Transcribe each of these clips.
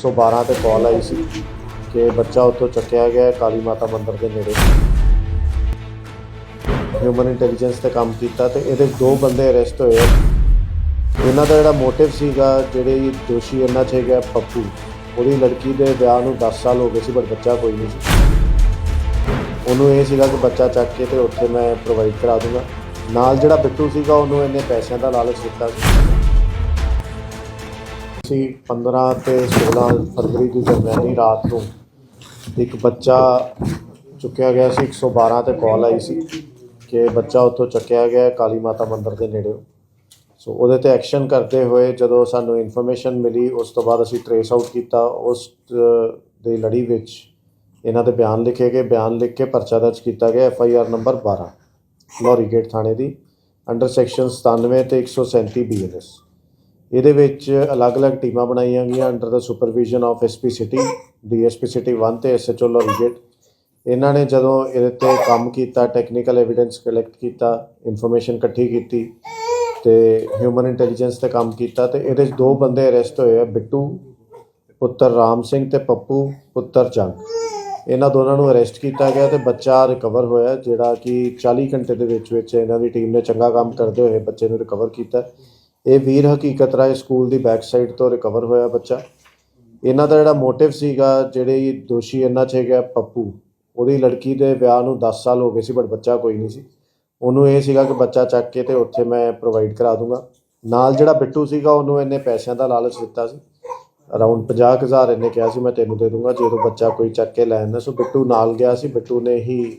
112 ਤੇ ਕਾਲ ਆਈ ਸੀ ਕਿ ਬੱਚਾ ਉੱਥੋਂ ਚੱਕਿਆ ਗਿਆ ਹੈ ਕਾਲੀ ਮਾਤਾ ਮੰਦਿਰ ਦੇ ਨੇੜੇ। ਹਿਊਮਨ ਇੰਟੈਲੀਜੈਂਸ ਤੇ ਕੰਮ ਕੀਤਾ ਤੇ ਇਹਦੇ ਦੋ ਬੰਦੇ ਅਰੈਸਟ ਹੋਏ ਆ। ਇਹਨਾਂ ਦਾ ਜਿਹੜਾ ਮੋਟਿਵ ਸੀਗਾ, ਜਿਹੜੇ ਦੋਸ਼ੀ ਇਹਨਾਂ 'ਚ ਹੈਗਾ ਪੱਪੂ। ਉਹਦੀ ਲੜਕੀ ਦੇ ਵਿਆਹ ਨੂੰ 10 ਸਾਲ ਹੋ ਗਏ ਸੀ ਪਰ ਬੱਚਾ ਕੋਈ ਨਹੀਂ ਸੀ। ਉਹਨੂੰ ਇਹ ਸੀਗਾ ਕਿ ਬੱਚਾ ਚੱਕ ਕੇ ਤੇ ਉੱਥੇ ਮੈਂ ਪ੍ਰੋਵਾਈਡ ਕਰਾ ਦੂੰਗਾ। ਨਾਲ ਜਿਹੜਾ ਬਿੱਟੂ ਸੀਗਾ, ਉਹਨੂੰ ਇਹਨੇ ਪੈਸਿਆਂ ਦਾ ਲਾਲਚ ਦਿੱਤਾ ਸੀ। ਅਸੀਂ 15 ਤੇ 16 ਫਰਵਰੀ ਦੀ ਦਰਮਿਆਨੀ ਰਾਤ ਨੂੰ ਇੱਕ ਬੱਚਾ ਚੁੱਕਿਆ ਗਿਆ ਸੀ 112 ਤੇ ਕਾਲ ਆਈ ਸੀ ਕਿ ਬੱਚਾ ਉੱਥੋਂ ਚੱਕਿਆ ਗਿਆ ਕਾਲੀ ਮਾਤਾ ਮੰਦਿਰ ਦੇ ਨੇੜੇ ਸੋ ਉਹਦੇ ਤੇ ਐਕਸ਼ਨ ਕਰਦੇ ਹੋਏ ਜਦੋਂ ਸਾਨੂੰ ਇਨਫੋਰਮੇਸ਼ਨ ਮਿਲੀ ਉਸ ਤੋਂ ਬਾਅਦ ਅਸੀਂ ਟਰੇਸ ਆਊਟ ਕੀਤਾ। ਉਸ ਅ, ਦੀ ਲੜੀ ਵਿੱਚ ਇਹਨਾਂ ਦੇ ਬਿਆਨ ਲਿਖੇ ਗਏ। ਬਿਆਨ ਲਿਖ ਕੇ ਪਰਚਾ ਦਰਜ ਕੀਤਾ ਗਿਆ ਐਫ ਆਈ ਆਰ ਨੰਬਰ 12 ਲੋਰੀ ਗੇਟ ਥਾਣੇ ਦੀ ਅੰਡਰ ਸੈਕਸ਼ਨ 97 ਤੇ 137 ਬੀਐਨਐਸ ਇਹਦੇ ਵਿੱਚ ਅਲੱਗ-ਅਲੱਗ ਟੀਮਾਂ ਬਣਾਈਆਂ ਗਈਆਂ under the supervision of SP city DSP city 1 ਤੇ ਐਸਐਚਓ ਲੋਰੀਗੇਟ ਇਹਨਾਂ ਨੇ ਜਦੋਂ ਇਹਦੇ ਤੇ ਕੰਮ ਕੀਤਾ ਟੈਕਨੀਕਲ ਐਵੀਡੈਂਸ ਕਲੈਕਟ ਕੀਤਾ ਇਨਫੋਰਮੇਸ਼ਨ ਇਕੱਠੀ ਕੀਤੀ ਤੇ ਹਿਊਮਨ ਇੰਟੈਲੀਜੈਂਸ ਤੇ ਕੰਮ ਕੀਤਾ ਤੇ ਇਹਦੇ 'ਚ ਦੋ ਬੰਦੇ ਅਰੈਸਟ ਹੋਏ ਆ, ਬਿੱਟੂ, ਪੁੱਤਰ ਰਾਮ ਸਿੰਘ ਤੇ ਪੱਪੂ, ਪੁੱਤਰ ਜੰਗ। ਇਹਨਾਂ ਦੋਨਾਂ ਨੂੰ ਅਰੈਸਟ ਕੀਤਾ ਗਿਆ ਤੇ ਬੱਚਾ ਰਿਕਵਰ ਹੋਇਆ, ਜਿਹੜਾ ਕਿ 40 ਘੰਟੇ ਦੇ ਵਿੱਚ ਵਿੱਚ ਇਹਨਾਂ ਦੀ ਟੀਮ ਨੇ ਚੰਗਾ ਕੰਮ ਕਰਦੇ ਹੋਏ ਬੱਚੇ ਨੂੰ ਰਿਕਵਰ ਕੀਤਾ। ਇਹ ਵੀਰ ਹਕੀਕਤ ਰਾਏ ਸਕੂਲ ਦੀ ਬੈਕ ਸਾਈਡ ਤੋਂ ਰਿਕਵਰ ਹੋਇਆ ਬੱਚਾ। ਇਹਨਾਂ ਦਾ ਜਿਹੜਾ ਮੋਟਿਵ ਸੀਗਾ, ਜਿਹੜੇ ਦੋਸ਼ੀ ਇਹਨਾਂ 'ਚ ਹੈਗਾ ਪੱਪੂ, ਉਹਦੀ ਲੜਕੀ ਦੇ ਵਿਆਹ ਨੂੰ 10 ਸਾਲ ਹੋ ਗਏ ਸੀ ਬਟ ਬੱਚਾ ਕੋਈ ਨਹੀਂ ਸੀ। ਉਹਨੂੰ ਇਹ ਸੀਗਾ ਕਿ ਬੱਚਾ ਚੱਕ ਕੇ ਤੇ ਉੱਥੇ ਮੈਂ ਪ੍ਰੋਵਾਈਡ ਕਰਾ ਦੂੰਗਾ। ਨਾਲ ਜਿਹੜਾ ਬਿੱਟੂ ਸੀਗਾ, ਉਹਨੂੰ ਇਹਨੇ ਪੈਸਿਆਂ ਦਾ ਲਾਲਚ ਦਿੱਤਾ ਸੀ। ਅਰਾਊਂਡ 50000 ਇਹਨੇ ਕਿਹਾ ਸੀ, ਮੈਂ ਤੈਨੂੰ ਦੇ ਦੂੰਗਾ, ਜੇ ਤੂੰ ਬੱਚਾ ਕੋਈ ਚੱਕ ਕੇ ਲੈ ਆਉਂਦਾ। ਸੋ ਬਿੱਟੂ ਨਾਲ ਗਿਆ ਸੀ, ਬਿੱਟੂ ਨੇ ਹੀ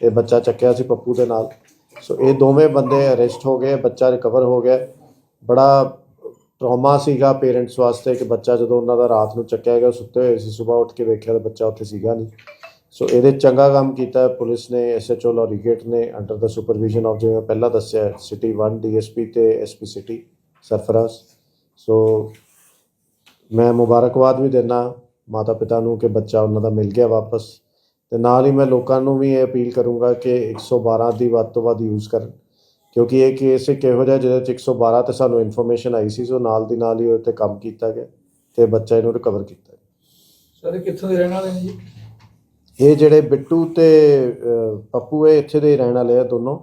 ਇਹ ਬੱਚਾ ਚੱਕਿਆ ਸੀ ਪੱਪੂ ਦੇ ਨਾਲ। ਸੋ ਇਹ ਦੋਵੇਂ ਬੰਦੇ ਅਰੈਸਟ ਹੋ ਗਏ, ਬੱਚਾ ਰਿਕਵਰ ਹੋ ਗਿਆ। ਬੜਾ ਟਰੋਮਾ ਸੀਗਾ ਪੇਰੈਂਟਸ ਵਾਸਤੇ ਕਿ ਬੱਚਾ ਜਦੋਂ ਉਹਨਾਂ ਦਾ ਰਾਤ ਨੂੰ ਚੱਕਿਆ ਗਿਆ, ਸੁੱਤੇ ਹੋਏ ਸੀ ਸਵੇਰ ਉੱਠ ਕੇ ਵੇਖਿਆ ਤਾਂ ਬੱਚਾ ਉੱਥੇ ਸੀਗਾ ਨਹੀਂ। ਸੋ ਇਹਦੇ ਚੰਗਾ ਕੰਮ ਕੀਤਾ, ਪੁਲਿਸ ਨੇ ਐਸਐਚਓ ਲੋਰੀਗੇਟ ਨੇ ਅੰਡਰ ਦਾ ਸੁਪਰਵਿਜ਼ਨ ਆਫ ਜਿਵੇਂ ਪਹਿਲਾਂ ਦੱਸਿਆ ਸਿਟੀ 1 ਡੀਐਸਪੀ ਤੇ ਐਸਪੀ ਸਿਟੀ ਸਰਫਰਾਜ਼। ਸੋ ਮੈਂ ਮੁਬਾਰਕਬਾਦ ਵੀ ਦਿੰਦਾ ਮਾਤਾ ਪਿਤਾ ਨੂੰ ਕਿ ਬੱਚਾ ਉਹਨਾਂ ਦਾ ਮਿਲ ਗਿਆ ਵਾਪਸ। ਤੇ ਨਾਲ ਹੀ ਮੈਂ ਲੋਕਾਂ ਨੂੰ ਵੀ ਇਹ ਅਪੀਲ ਕਰੂੰਗਾ ਕਿ 112 ਦੀ ਵੱਧ ਤੋਂ ਵੱਧ ਯੂਜ਼ ਕਰਨ। ਕਿਉਂਕਿ ਇਹ ਕੇਸ ਇੱਕ ਇਹੋ ਜਿਹਾ ਜਿਹਦੇ ਚ 112 ਤੇ ਸਾਨੂੰ ਇਨਫੋਰਮੇਸ਼ਨ ਆਈ ਸੀ ਸੋ ਨਾਲ ਦੀ ਨਾਲ ਹੀ ਉਹ ਤੇ ਕੰਮ ਕੀਤਾ ਗਿਆ ਤੇ ਬੱਚਾ ਇਹਨੂੰ ਰਿਕਵਰ ਕੀਤਾ ਗਿਆ। ਸਰ ਕਿੱਥੋਂ ਦੇ ਰਹਿਣ ਵਾਲੇ ਨੇ ਜੀ ਇਹ ਜਿਹੜੇ ਬਿੱਟੂ ਤੇ ਪੱਪੂ ਇਹ ਇੱਥੇ ਦੇ ਹੀ ਰਹਿਣ ਵਾਲੇ ਆ ਦੋਨੋਂ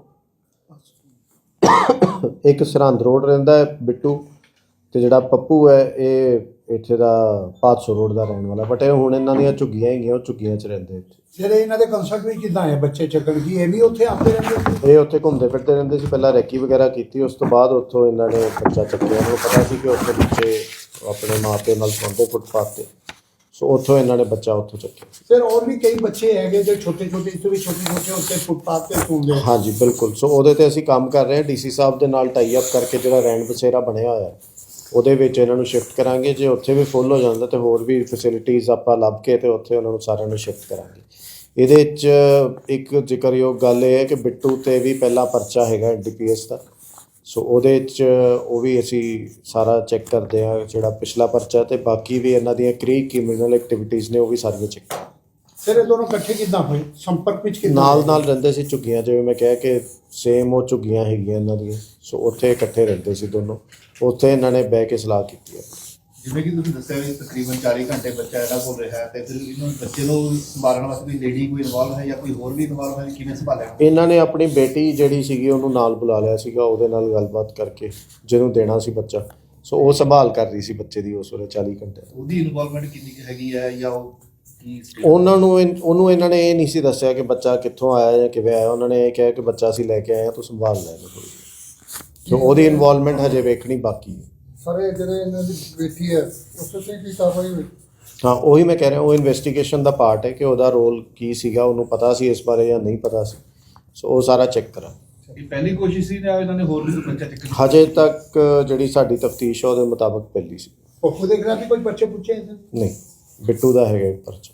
ਇੱਕ ਸਰਹੰਦ ਰੋਡ ਰਹਿੰਦਾ ਹੈ ਬਿੱਟੂ ਤੇ ਜਿਹੜਾ ਪੱਪੂ ਹੈ ਇਹ ਇੱਥੇ ਦਾ 500 ਰੋਡ ਦਾ ਰਹਿਣ ਵਾਲਾ ਬਟ ਇਹ ਹੁਣ ਇਹਨਾਂ ਦੀਆਂ ਝੁੱਗੀਆਂ ਹੈਗੀਆਂ ਉਹ ਝੁੱਗੀਆਂ 'ਚ ਰਹਿੰਦੇ ਇੱਥੇ। ਜਿਹੜੇ ਇਹਨਾਂ ਦੇ ਕਨਸਰਟ ਵੀ ਕਿਦਾਂ ਹੈ ਬੱਚੇ ਚੱਕਣ ਕੀ ਇਹ ਵੀ ਉੱਥੇ ਆਉਂਦੇ ਰਹਿੰਦੇ ਸੀ? ਇਹ ਉੱਥੇ ਘੁੰਮਦੇ ਫਿਰਦੇ ਰਹਿੰਦੇ ਸੀ ਪਹਿਲਾਂ ਰੈਕੀ ਵਗੈਰਾ ਕੀਤੀ ਉਸ ਤੋਂ ਬਾਅਦ ਉੱਥੋਂ ਇਹਨਾਂ ਨੇ ਬੱਚਾ ਚੱਕਿਆ। ਨੂੰ ਪਤਾ ਸੀ ਕਿ ਉੱਥੇ ਬੱਚੇ ਆਪਣੇ ਮਾਪੇ ਨਾਲ ਸੌਂਦੇ ਫੁੱਟਪਾਥ ਤੇ। ਸੋ ਉੱਥੋਂ ਇਹਨਾਂ ਨੇ ਬੱਚਾ ਉੱਥੋਂ ਚੱਕਿਆ। ਫਿਰ ਹੋਰ ਵੀ ਕਈ ਬੱਚੇ ਹੈਗੇ ਜੋ ਛੋਟੇ ਛੋਟੇ ਇਸ ਤੋਂ ਵੀ ਛੋਟੇ ਛੋਟੇ ਉੱਤੇ ਫੁੱਟਪਾਥ ਤੇ ਸੌਂਦੇ। ਹਾਂਜੀ ਬਿਲਕੁਲ। ਸੋ ਉਹਦੇ ਤੇ ਅਸੀਂ ਕੰਮ ਕਰ ਰਹੇ ਹਾਂ ਡੀਸੀ ਸਾਹਿਬ ਦੇ ਨਾਲ ਟਾਈ ਅਪ ਕਰਕੇ ਜਿਹੜਾ ਰੈਂਡ ਬਸੇਰਾ ਬਣਿਆ ਹੋਇਆ। ਹੈ ਉਹਦੇ ਵਿੱਚ ਇਹਨਾਂ ਨੂੰ ਸ਼ਿਫਟ ਕਰਾਂਗੇ ਜੇ ਉੱਥੇ ਵੀ ਫੁੱਲ ਹੋ ਜਾਂਦਾ ਤੇ ਹੋਰ ਵੀ ਫੈਸਿਲਿਟੀਆਂ ਆਪਾਂ ਲੱਭ ਕੇ ਤੇ ਉੱਥੇ ਉਹਨਾਂ ਨੂੰ ਸਾਰਿਆਂ ਨੂੰ ਸ਼ਿਫਟ ਕਰਾਂਗੇ। ਇਹਦੇ ਵਿੱਚ ਇੱਕ ਜ਼ਿਕਰਯੋਗ ਗੱਲ ਇਹ ਹੈ ਕਿ ਬਿੱਟੂ ਤੇ ਵੀ ਪਹਿਲਾ ਪਰਚਾ ਹੈਗਾ ਐਨਡੀਪੀਐਸ ਦਾ। ਸੋ ਉਹਦੇ ਵਿੱਚ ਉਹ ਵੀ ਅਸੀਂ ਸਾਰਾ ਚੈੱਕ ਕਰਦੇ ਹਾਂ ਜਿਹੜਾ ਪਿਛਲਾ ਪਰਚਾ ਤੇ ਬਾਕੀ ਵੀ ਇਹਨਾਂ ਦੀਆਂ ਕਰੀ ਕ੍ਰਿਮੀਨਲ ਐਕਟੀਵਿਟੀਜ਼ ਨੇ ਉਹ ਵੀ ਸਾਰੀਆਂ ਚੈੱਕ ਫਿਰ ਇਹ ਦੋਨੋਂ ਇਕੱਠੇ ਕਿਦਾਂ ਹੋਏ? ਸੰਪਰਕ ਵਿੱਚ ਕਿੱਦਾਂ ਨਾਲ? ਨਾਲ ਰਹਿੰਦੇ ਸੀ ਝੁੱਗੀਆਂ ਜਿਵੇਂ ਮੈਂ ਕਿਹਾ ਕਿ ਸੇਮ ਉਹ ਝੁੱਗੀਆਂ ਹੈਗੀਆਂ ਇਹਨਾਂ ਦੀਆਂ। ਸੋ ਉੱਥੇ ਇਕੱਠੇ ਰਹਿੰਦੇ ਸੀ ਦੋਨੋਂ। ਉੱਥੇ ਇਹਨਾਂ ਨੇ ਬਹਿ ਕੇ ਸਲਾਹ ਕੀਤੀ ਹੈ। ਜਿਵੇਂ ਕਿ ਤੁਸੀਂ ਦੱਸਿਆ ਵੀ ਤਕਰੀਬਨ 40 ਘੰਟੇ ਬੱਚਾ ਇਹਦਾ ਕੋਲ ਰਿਹਾ ਹੈ ਤੇ ਫਿਰ ਇਹਨੂੰ ਬੱਚੇ ਨੂੰ ਸੰਭਾਲਣ ਵਾਸਤੇ ਕੋਈ ਲੇਡੀ ਕੋਈ ਇਨਵੋਲਵ ਹੈ ਜਾਂ ਕੋਈ ਹੋਰ ਵੀ ਇਨਵੋਲਵ ਹੈ ਕਿਵੇਂ ਸੰਭਾਲਿਆ? ਇਹਨਾਂ ਨੇ ਆਪਣੀ ਬੇਟੀ ਜਿਹੜੀ ਸੀਗੀ ਉਹਨੂੰ ਨਾਲ ਬੁਲਾ ਲਿਆ ਸੀਗਾ ਉਹਦੇ ਨਾਲ ਗੱਲਬਾਤ ਕਰਕੇ ਜਿਹਨੂੰ ਦੇਣਾ ਸੀ ਬੱਚਾ। ਸੋ ਉਹ ਸੰਭਾਲ ਕਰ ਰਹੀ ਸੀ ਬੱਚੇ ਦੀ ਉਸ ਵੇਲੇ 40 ਘੰਟੇ। ਉਹਦੀ ਇਨਵੋਲਵਮੈਂਟ ਕਿੰਨੀ ਕੁ ਹੈਗੀ ਹੈ ਜਾਂ ਉਹ ਕੀ ਉਹਨਾਂ ਨੂੰ ਉਹਨੂੰ ਇਹਨਾਂ ਨੇ ਇਹ ਨਹੀਂ ਸੀ ਦੱਸਿਆ ਕਿ ਬੱਚਾ ਕਿੱਥੋਂ ਆਇਆ ਜਾਂ ਕਿਵੇਂ ਆਇਆ। ਉਹਨਾਂ ਨੇ ਇਹ ਕਿਹਾ ਕਿ ਬੱਚਾ ਅਸੀਂ ਲੈ ਕੇ ਆਏ ਹਾਂ ਤੂੰ ਸੰਭਾਲ ਲੈ ਇਹਨੂੰ। ਸੋ ਉਹਦੀ ਇਨਵੋਲਵਮੈਂਟ ਹਜੇ ਵੇਖਣੀ ਬਾਕੀ ਹੈ। ਸਰ ਇਹ ਜਿਹੜੇ ਇਹਨਾਂ ਦੀ ਬੇਟੀ ਹੈ ਉਸ ਤੇ ਕੀ ਕਾਰਵਾਈ ਹੋਈ? ਹਾਂ ਉਹੀ ਮੈਂ ਕਹਿ ਰਿਹਾ ਉਹ ਇਨਵੈਸਟੀਗੇਸ਼ਨ ਦਾ ਪਾਰਟ ਹੈ ਕਿ ਉਹਦਾ ਰੋਲ ਕੀ ਸੀਗਾ ਉਹਨੂੰ ਪਤਾ ਸੀ ਇਸ ਬਾਰੇ ਜਾਂ ਨਹੀਂ ਪਤਾ ਸੀ। ਸੋ ਉਹ ਸਾਰਾ ਚੈੱਕ ਕਰਾਂ ਇਹ ਪਹਿਲੀ ਕੋਸ਼ਿਸ਼ ਸੀ ਜਾਂ ਇਹਨਾਂ ਨੇ ਹੋਰ ਵੀ ਕੋਈ ਬੱਚਾ ਚੱਕਣ ਦੀ ਹਜੇ ਤੱਕ ਜਿਹੜੀ ਸਾਡੀ ਤਫਤੀਸ਼ ਹੈ ਉਹਦੇ ਮੁਤਾਬਕ ਪਹਿਲੀ ਸੀ। ਪੱਪੂ ਦੇ ਖਿਲਾਫ ਵੀ ਕੋਈ ਬੱਚੇ ਪੁੱਛੇ ਨਹੀਂ ਬਿੱਟੂ ਦਾ ਹੈਗਾ ਇੱਕ ਪਰਚਾ।